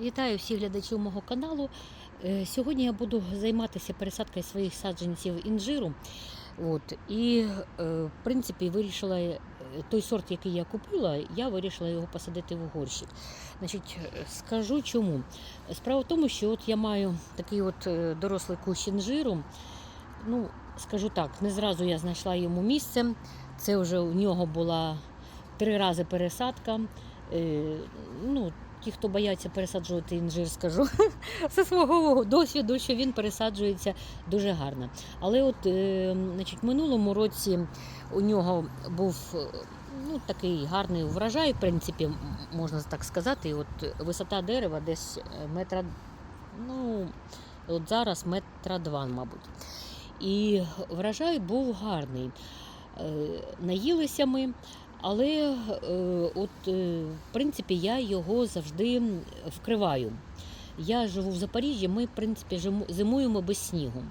Вітаю всіх глядачів мого каналу. Е, Сьогодні я буду займатися пересадкою своїх саджанців інжиру. От, і, е, в принципі, вирішила е, той сорт, який я купила, я вирішила його посадити в горщик. Значить, скажу чому. Справа в тому, що от я маю такий от дорослий кущ інжиру. Ну, скажу так, не зразу я знайшла йому місце. Це вже у нього була три рази пересадка. Ну, ті, хто бояться пересаджувати інжир, скажу зі свого досвіду, що він пересаджується дуже гарно. Але от е, значить, в минулому році у нього був е, ну, такий гарний врожай, в принципі, можна так сказати. І От висота дерева десь е, метра, ну, от зараз метра два, мабуть. І врожай був гарний. Наїлися ми, але е, от, е, в принципі я його завжди вкриваю. Я живу в Запоріжжі, ми в принципі зимуємо без снігу.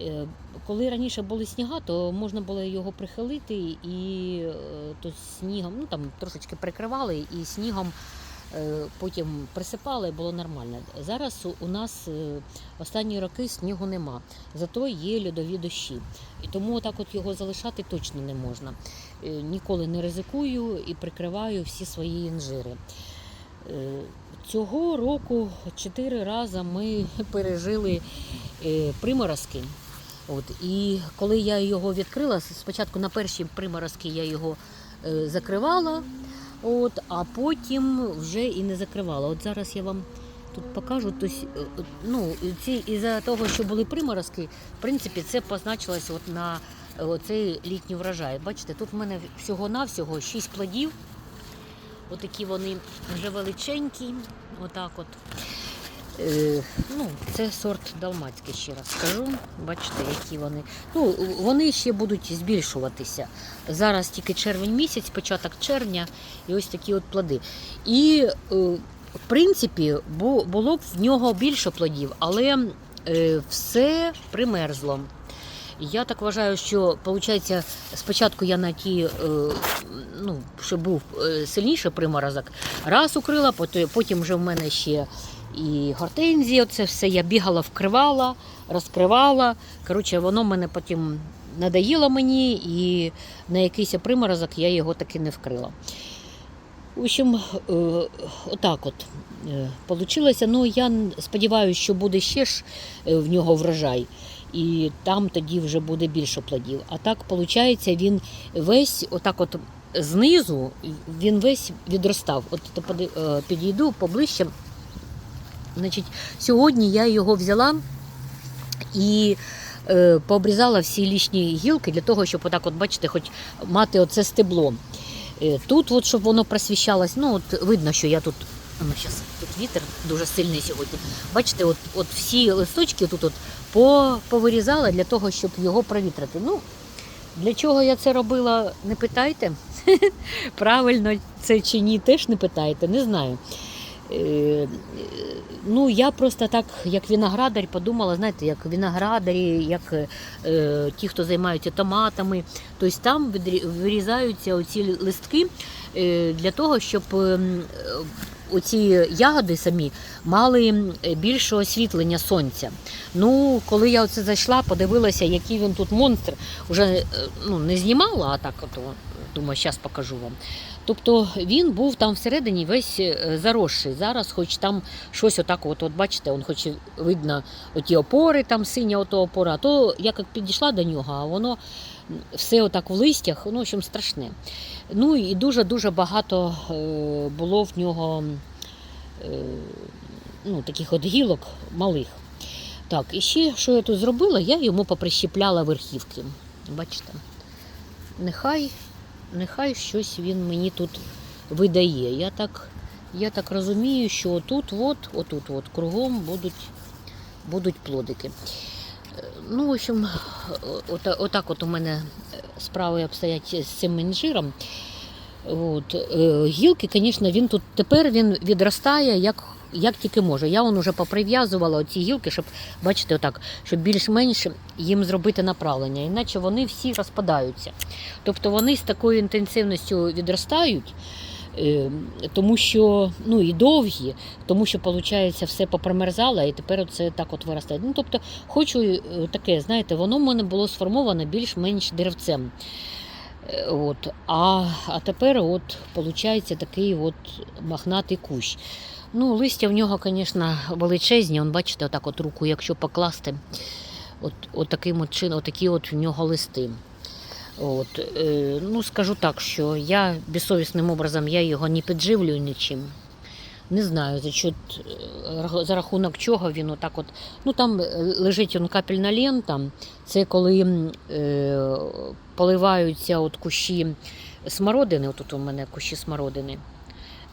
Е, Коли раніше були сніга, то можна було його прихилити і то снігом, ну там трошечки прикривали і снігом потім присипали, було нормально. Зараз у- нас е, останні роки снігу нема, зато є льодові дощі. І тому так от його залишати точно не можна. Е, Ніколи не ризикую і прикриваю всі свої інжири. Е, Цього року чотири рази ми пережили е, приморозки. От, і коли я його відкрила, спочатку на перші приморозки я його е, закривала, от, а потім вже і не закривала. От зараз я вам тут покажу. Тобто, е, е, ну, ці, із-за того, що були приморозки, в принципі, це позначилось от на цей літній врожай. Бачите, тут в мене всього-навсього 6 плодів. Отакі вони вже величенькі. Отак от. Е, ну, це сорт далмацький, ще раз скажу. Бачите, які вони. Ну, вони ще будуть збільшуватися. Зараз тільки червень місяць, початок червня, і ось такі от плоди. І, е, в принципі, було б в нього більше плодів, але е, все примерзло. Я так вважаю, що виходить, спочатку я на ті, ну, що був сильніший приморозок, раз укрила, потім вже в мене ще і гортензії, це все я бігала, вкривала, розкривала. Коротше, воно мене потім надоїло мені, і на якийсь приморозок я його таки не вкрила. В общем, е, отак от е, получилося. Ну, я сподіваюся, що буде ще ж е, в нього врожай. І там тоді вже буде більше плодів. А так, виходить, він весь, отак от знизу, він весь відростав. От підійду поближче. Значить, сьогодні я його взяла і е, пообрізала всі лишні гілки для того, щоб отак, от, бачите, хоч мати оце стебло. Е, Тут, от, щоб воно просвіщалось, ну от видно, що я тут. Ну, щас, тут вітер дуже сильний сьогодні. Бачите, от, от всі листочки тут от повирізала для того, щоб його провітрити. Ну, для чого я це робила, не питайте. Правильно це чи ні, теж не питайте, не знаю. Ну, я просто так, як виноградар, подумала, знаєте, як виноградарі, як е, ті, хто займаються томатами. Тобто там вирізаються оці листки е, для того, щоб ем, е, оці ягоди самі мали більше освітлення сонця. Ну, коли я оце зайшла, подивилася, який він тут монстр, вже е, ну, не знімала, а так от, думаю, зараз покажу вам. Тобто він був там всередині весь е, заросший. Зараз, хоч там щось отак, от, от бачите, он хоч видно оті опори, там синя ото опора, а то я як підійшла до нього, а воно все отак в листях, ну, в общем, страшне. Ну і дуже-дуже багато е, було в нього е, ну, таких от гілок малих. Так, і ще що я тут зробила, я йому поприщепляла верхівки. Бачите? Нехай, нехай щось він мені тут видає. Я так, я так розумію, що отут, от, отут, от, кругом будуть, будуть плодики. Е, Ну, в общем, от, отак от у мене справи обстоять з цим інжиром. От, е, гілки, звісно, він тут тепер він відростає як, як тільки може. Я он уже поприв'язувала оці гілки, щоб бачите, отак, щоб більш-менш їм зробити направлення, іначе вони всі розпадаються. Тобто вони з такою інтенсивністю відростають, Е, Тому що ну і довгі, тому що виходить, все попримерзало, і тепер це так от виростає. Ну тобто, хочу е, таке, знаєте, воно в мене було сформоване більш-менш деревцем. От. А, а тепер от, виходить такий от мохнатий кущ. Ну, листя в нього, звісно, величезні. Он, бачите, отак от руку, якщо покласти, от, от таким от чином, отакі от в нього листи. От, е, ну, скажу так, що я безсовісним образом я його не підживлюю нічим. Не знаю, за, чот, е, за рахунок чого він отак от. Ну там е, лежить он капельна лента. Це коли е, поливаються от кущі смородини, отут у мене кущі смородини,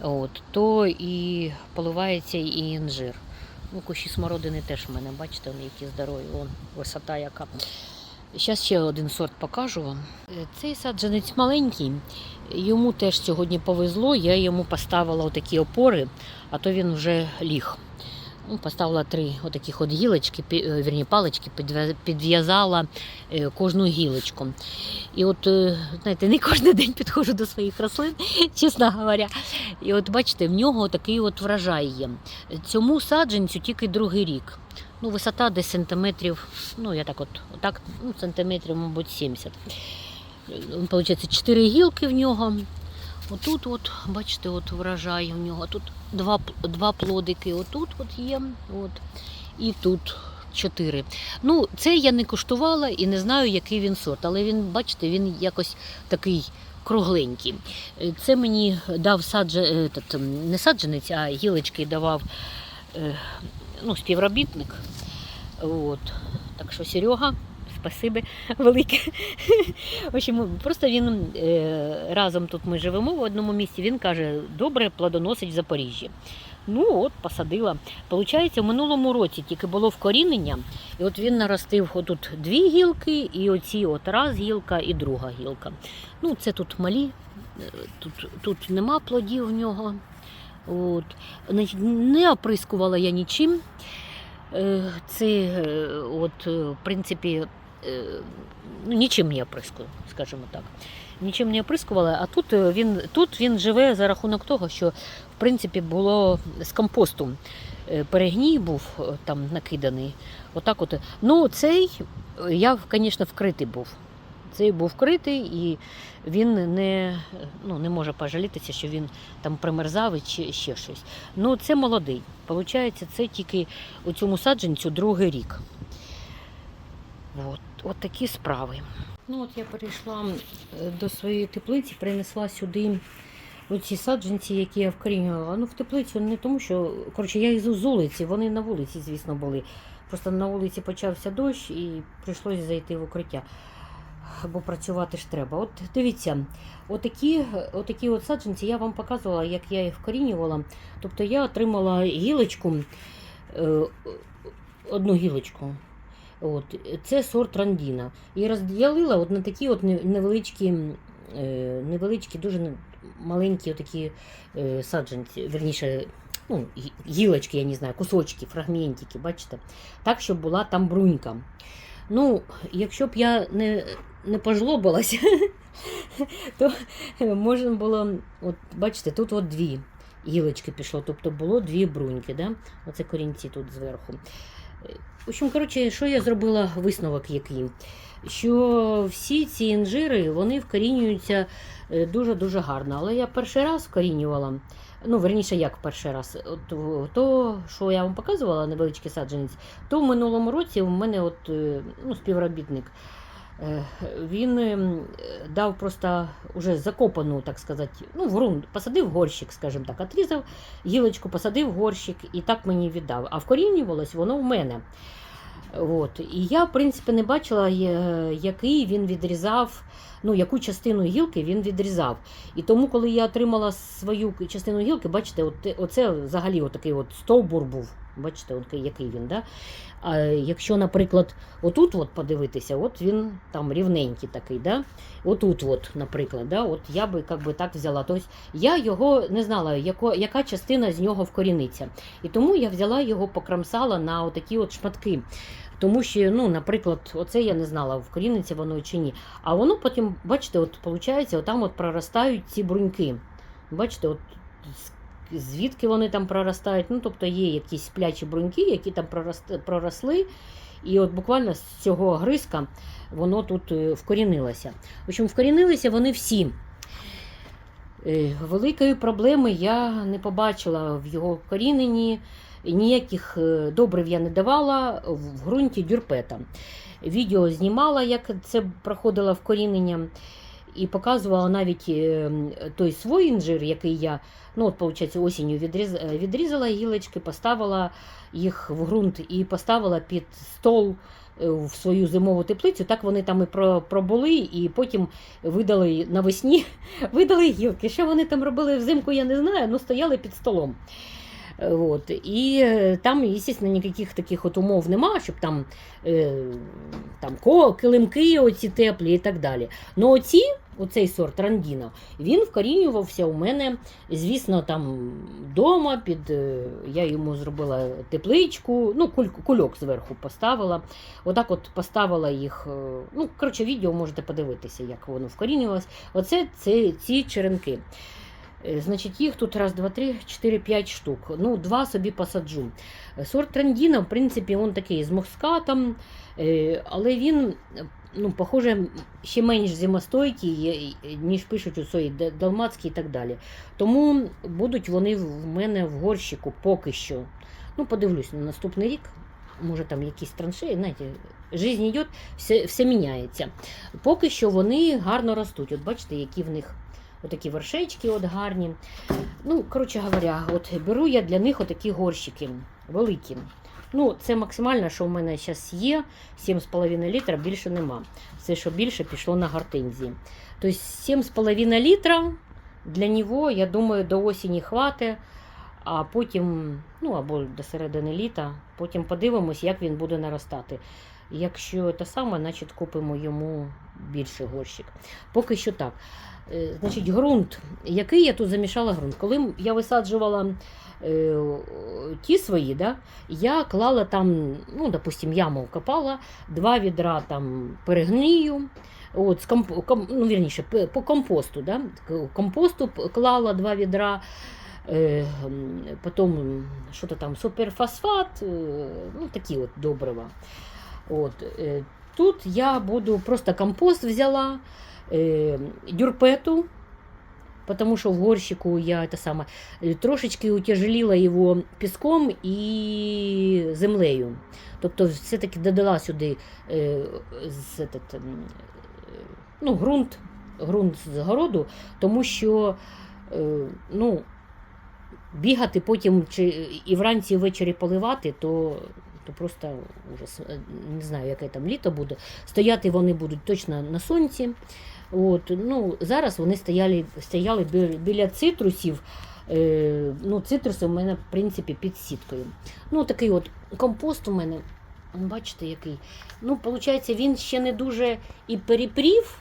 от, то і поливається і інжир. Ну, кущі смородини теж в мене, бачите, вони які здорові, вон висота яка. Зараз ще один сорт покажу вам. Е, Цей саджанець маленький, йому теж сьогодні повезло. Я йому поставила отакі опори, а то він вже ліг. Ну, Поставила три отаких от гілочки, е, вірні, палички, підв'язала е, кожну гілочку. І от, е, знаєте, не кожен день підходжу до своїх рослин, чесно говоря. І от бачите, в нього такий от врожай є. Цьому саджанцю тільки другий рік. Ну, висота десь сантиметрів, ну я так от, отак, ну, сантиметрів, мабуть, 70. Получається, 4 гілки в нього. Отут, от, бачите, от врожай у нього. Тут два, два плодики. Отут от є. От. І тут чотири. Ну, це я не куштувала і не знаю, який він сорт. Але він, бачите, він якось такий кругленький. Е, Це мені дав саджа, е, не саджанець, а гілочки давав е, ну, співробітник. От. Так що Серега, спасибі велике. В общем, просто він е, разом тут ми живемо в одному місці. Він каже, добре плодоносить в Запоріжжі. Ну от, посадила. Получається, в минулому році тільки було вкорінення, і от він наростив отут дві гілки, і оці от раз гілка і друга гілка. Ну, це тут малі, е, тут, тут нема плодів в нього. От. Не оприскувала я нічим. Е, Це, от, в принципі, нічим не оприскую, скажімо так. Нічим не оприскувала, а тут е, він, тут він живе за рахунок того, що в принципі було з компосту. е, Перегній був е, там накиданий. Отак от. Ну, цей я, звісно, вкритий був. Цей був вкритий і він не, ну, не може пожалітися, що він там примерзав чи ще щось. Ну, це молодий. Получається, це тільки у цьому саджанцю другий рік. От, от такі справи. Ну, от я перейшла до своєї теплиці, принесла сюди оці саджанці, які я вкорінювала. Ну, в теплицю не тому, що коротше, я їх з вулиці, вони на вулиці, звісно, були. Просто на вулиці почався дощ і прийшлося зайти в укриття. Бо працювати ж треба. От дивіться, отакі, отакі от саджанці я вам показувала, як я їх вкорінювала. Тобто я отримала гілочку, е, одну гілочку. От, це сорт рандіна. І розділила от на такі от невеличкі, е, невеличкі, дуже маленькі такі е, саджанці, верніше, ну, гілочки, я не знаю, кусочки, фрагментики, бачите? Так, щоб була там брунька. Ну, якщо б я не, не пожлобилася, то можна було, от бачите, тут от дві гілочки пішло, тобто було дві бруньки, да? оце корінці тут зверху. Е, В общем, коротше, що я зробила висновок який? Що всі ці інжири вони вкорінюються е, дуже-дуже гарно. Але я перший раз вкорінювала, ну, верніше, як перший раз, от, то, що я вам показувала, невеличкий саджанець, то в минулому році у мене от, е, ну, співробітник. Е, Він ем, дав просто уже закопану, так сказати, ну, в ґрунт, посадив горщик, скажімо так, отрізав гілочку, посадив горщик і так мені віддав. А вкорінювалось воно в мене. От. І я, в принципі, не бачила, е, який він відрізав, ну, яку частину гілки він відрізав. І тому, коли я отримала свою частину гілки, бачите, от, оце взагалі отакий от стовбур був. Бачите, от який він. Да? А якщо, наприклад, отут от подивитися, от він там рівненький такий, да? отут, от, наприклад, да? от я би як би, так взяла. Тобто я його не знала, яко, яка частина з нього вкоріниться. І тому я взяла його, покрамсала на отакі от шматки. Тому що, ну, наприклад, оце я не знала, вкоріниться воно чи ні. А воно потім, бачите, от виходить, отам от проростають ці бруньки. Бачите, от звідки вони там проростають. Ну, тобто є якісь сплячі бруньки, які там проросли. І от буквально з цього гризка воно тут е, вкорінилося. В общем, вкорінилися вони всі. Е, Великої проблеми я не побачила в його коріненні. Ніяких е, добрив я не давала в ґрунті дюрпета. Відео знімала, як це проходило вкорінення, і показувала навіть е, той свій інжир, який я ну, от, виходить, осінню е, відрізала гілочки, поставила їх в ґрунт і поставила під стол е, в свою зимову теплицю. Так вони там і пробули, і потім видали навесні видали гілки. Що вони там робили взимку, я не знаю, але стояли під столом. От. І там, звісно, ніяких таких от умов нема, щоб там, е, там килимки оці теплі і так далі. Ну оці, оцей сорт рандіна, він вкорінювався у мене, звісно, там вдома, під, е, я йому зробила тепличку, ну, куль, кульок зверху поставила. Отак от поставила їх. е, Ну, коротше, відео можете подивитися, як воно вкорінювалось. Оце це, ці черенки. Е, Значить, їх тут раз, два, три, чотири, п'ять штук. Ну, два собі посаджу. Сорт трандіна, в принципі, він такий з мускатом, але він, ну, похоже, ще менш зимостойкий, е, ніж пишуть у Д- далмацькій і так далі. Тому будуть вони в мене в горщику поки що. Ну, подивлюсь на наступний рік. Може, там якісь траншеї, знаєте, життя йде, все, все міняється. Поки що вони гарно ростуть. От бачите, які в них отакі вершечки от гарні. Ну, коротше говоря, от беру я для них отакі горщики великі. Ну, це максимально, що в мене зараз є. 7,5 літра, більше нема. Все, що більше, пішло на гортензії. Тобто 7,5 літра для нього, я думаю, до осені хватить. А потім, ну або до середини літа, потім подивимось, як він буде наростати. Якщо те саме, значить купимо йому більший горщик. Поки що так. Е, Значить, ґрунт, який я тут замішала ґрунт. Коли я висаджувала ті свої, да, я клала там, ну, допустим, яму копала, два відра там перегнію. От, з комп, ком, ну, вірніше, по компосту. Да? Компосту клала два відра. Е, м, потім що то там, суперфосфат, е, ну, такі от добрива. От, е, тут я буду просто компост взяла, е, дюрпету, потому що в горщику я это саме, е, трошечки утяжелила його піском і землею. Тобто все-таки додала сюди е, з, этот, е, ну, ґрунт, ґрунт з городу, тому що е, ну, бігати потім чи і вранці і ввечері поливати, то, то просто ужас. Е, Не знаю, яке там літо буде. Стояти вони будуть точно на сонці. От, ну, зараз вони стояли, стояли бі- біля цитрусів. Е, ну, цитруси у мене, в принципі, під сіткою. Ну, такий от компост у мене, бачите, який. Ну, виходить, він ще не дуже і перепрів.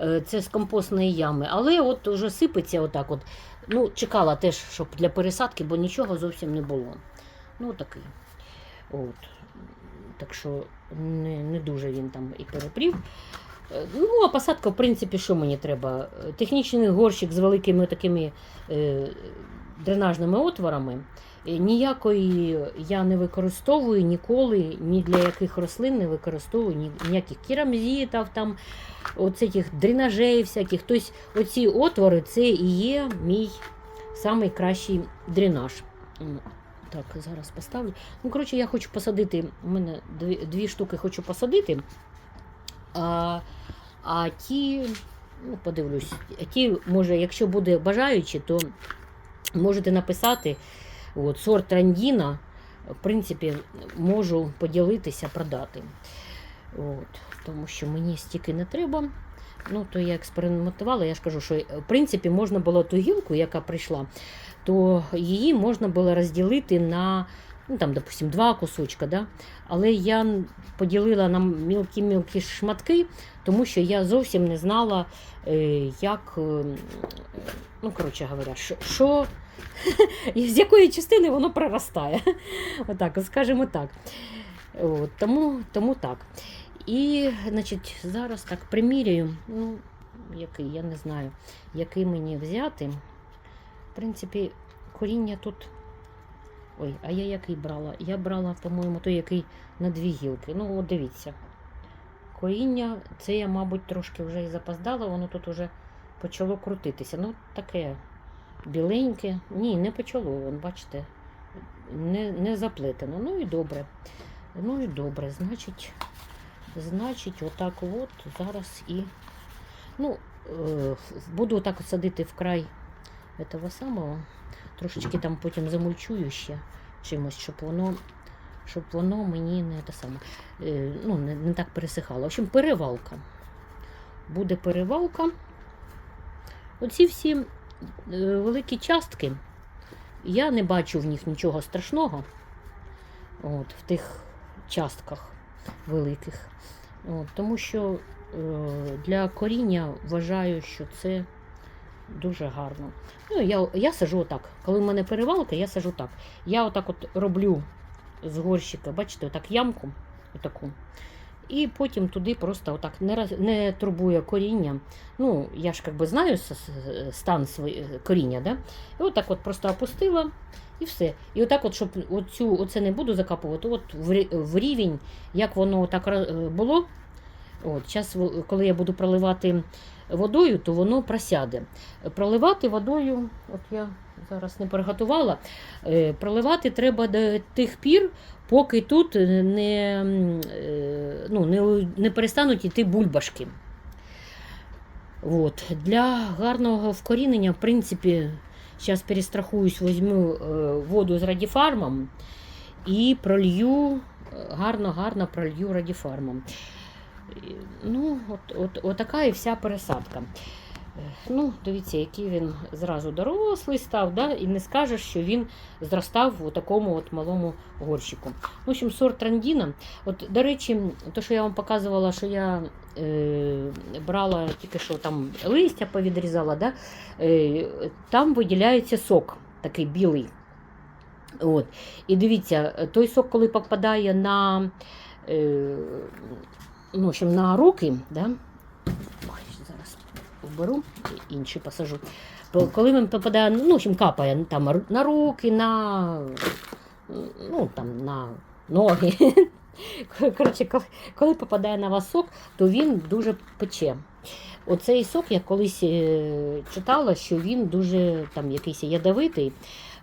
Е, Це з компостної ями, але от уже сипеться отак. От. Ну, чекала теж, щоб для пересадки, бо нічого зовсім не було. Ну, такий. От. Так що не, не дуже він там і перепрів. Е, Ну, а посадка, в принципі, що мені треба? Е, Технічний горщик з великими такими е, дренажними отворами. Ніякої я не використовую ніколи, ні для яких рослин не використовую ні, ніяких керамзитів, там, оцих дренажей всяких. Тобто оці отвори це і є мій найкращий дренаж. Так, зараз поставлю. Ну, коротше, я хочу посадити. У мене дві, дві штуки хочу посадити. А, а ті, ну, подивлюсь, ті, може, якщо буде бажаючі, то можете написати от, сорт рандіна. В принципі, можу поділитися, продати. От, тому що мені стільки не треба. Ну, то я експериментувала, я ж кажу, що в принципі можна було ту гілку, яка прийшла, то її можна було розділити на, ну там, допустим, два кусочка. Да? Але я поділила на мілкі-мілкі шматки, тому що я зовсім не знала, е, як, е, ну, коротше говоря, що- з якої частини воно проростає. Отак, скажімо так. От, тому, тому так. І, значить, зараз так приміряю, ну, який, я не знаю, який мені взяти. В принципі, коріння тут. Ой, а я який брала? Я брала, по-моєму, той, який на дві гілки. Ну, от дивіться. Коріння, це я, мабуть, трошки вже і запоздала, воно тут вже почало крутитися. Ну, таке біленьке. Ні, не почало, вон, бачите, не, не заплетено. Ну і добре. Ну і добре, значить, значить, отак от зараз і. Ну, е, буду отак садити в край этого самого. Трошечки там потім замульчую ще чимось, щоб воно, щоб воно мені не те саме, е, ну, не, не так пересихало. В общем, перевалка. Буде перевалка. Оці всі е, великі частки, я не бачу в них нічого страшного. От, в тих частках великих. От, тому що е, для коріння вважаю, що це дуже гарно. Ну, я, я сажу отак. Коли в мене перевалка, я сажу так. Я отак от роблю з горщика, бачите, отак ямку, отаку. І потім туди просто отак не, роз- не турбує коріння. Ну, я ж би знаю стан своє, коріння, да? І отак от просто опустила і все. І отак, от, щоб оцю, оце не буду закапувати, от в, рівень, як воно так було. От, зараз, коли я буду проливати водою, то воно просяде. Проливати водою, от я зараз не приготувала, е, проливати треба до тих пір, поки тут не, е, ну, не, не перестануть йти бульбашки. От. Для гарного вкорінення, в принципі, зараз перестрахуюсь, візьму е, воду з радіфармом і пролью, гарно-гарно пролью радіфармом. Ну, от, от, отака і вся пересадка. Ну, дивіться, який він зразу дорослий став, да? і не скажеш, що він зростав у такому от малому горщику. В общем, сорт рандіна. От, до речі, то, що я вам показувала, що я е, брала тільки що там листя повідрізала, да? е, там виділяється сок такий білий. От. І дивіться, той сок, коли попадає на, е, ну, в общем, на руки, да? Ой, зараз вберу, інші посажу. Коли він попадає, ну, в общем, капає там на руки, на, ну, там, на ноги. Коротше, коли, коли попадає на вас сок, то він дуже пече. Оцей сок я колись е, читала, що він дуже там якийсь ядовитий.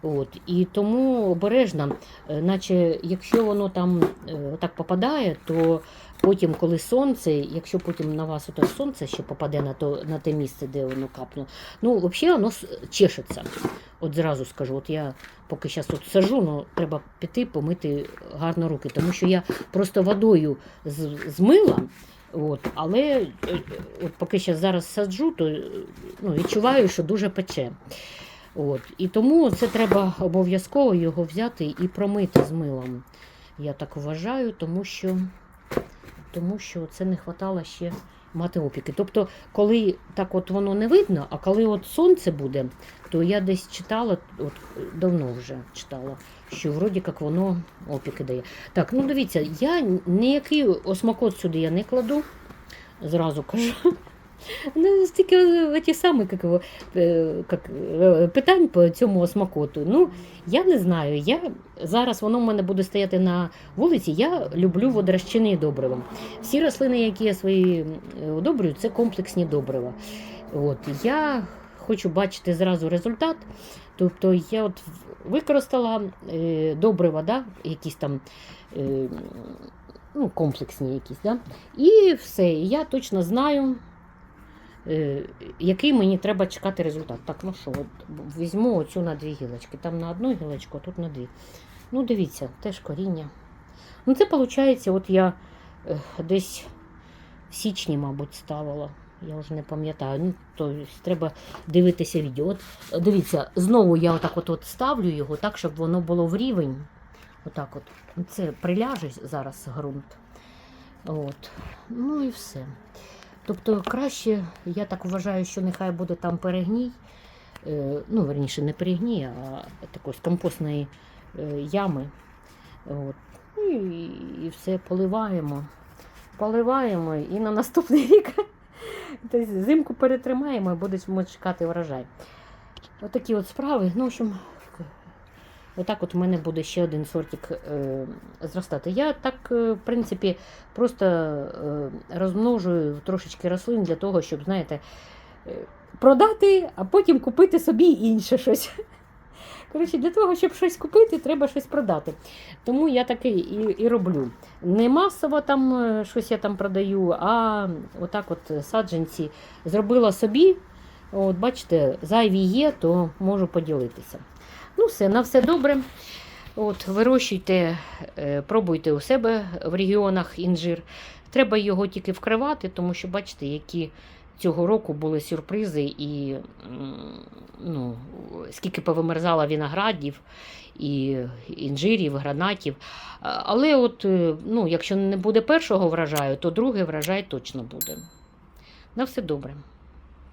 От, і тому обережно, е, наче якщо воно там е, так попадає, то потім, коли сонце, якщо потім на вас ото сонце ще попаде на, то, на те місце, де воно капнуло, ну взагалі воно чешеться. От зразу скажу, от я поки зараз тут сажу, ну треба піти помити гарно руки, тому що я просто водою змила. От, але е, от поки ще зараз саджу, то е, ну, відчуваю, що дуже пече. От, і тому це треба обов'язково його взяти і промити з милом. Я так вважаю, тому що, тому що це не вистачало ще мати опіки. Тобто, коли так от воно не видно, а коли от сонце буде, то я десь читала, от давно вже читала, що вроді як воно опіки дає. Так, ну дивіться, я ніякий осмакот сюди я не кладу, зразу кажу. Ну, стільки ті самі як, його, е, як, е, питань по цьому осмакоту. Ну, я не знаю. Я, зараз воно в мене буде стояти на вулиці. Я люблю водорозчинні добрива. Всі рослини, які я свої удобрюю, це комплексні добрива. От, я хочу бачити зразу результат. Тобто я от використала е, добрива, да, якісь там е, ну, комплексні якісь, да, і все. Я точно знаю. Е, який мені треба чекати результат. Так, ну що, от візьму оцю на дві гілочки. Там на одну гілочку, а тут на дві. Ну, дивіться, теж коріння. Ну, це виходить, от я е, десь в січні, мабуть, ставила. Я вже не пам'ятаю. Ну, то треба дивитися відео. От дивіться, знову я отак от, от ставлю його так, щоб воно було в рівень. Отак от. Це приляже зараз ґрунт. От. Ну і все. Тобто краще, я так вважаю, що нехай буде там перегній, е, ну, верніше, не перегній, а такої з компостної е, ями. От. І, і все поливаємо. Поливаємо і на наступний рік тобто зимку перетримаємо і будемо чекати врожай. Отакі от справи. Ну, в общем, отак от у мене буде ще один сортик е, зростати. Я так, е, в принципі, просто е, розмножую трошечки рослин для того, щоб, знаєте, е, продати, а потім купити собі інше щось. Коротше, для того, щоб щось купити, треба щось продати. Тому я таке і, і роблю. Не масово там е, щось я там продаю, а отак от саджанці зробила собі. От, бачите, зайві є, то можу поділитися. Ну, все, на все добре. От, вирощуйте, е, пробуйте у себе в регіонах інжир. Треба його тільки вкривати, тому що бачите, які цього року були сюрпризи, і ну, скільки повимерзало виноградів, і інжирів, гранатів. Але от, е, ну, якщо не буде першого врожаю, то другий врожай точно буде. На все добре.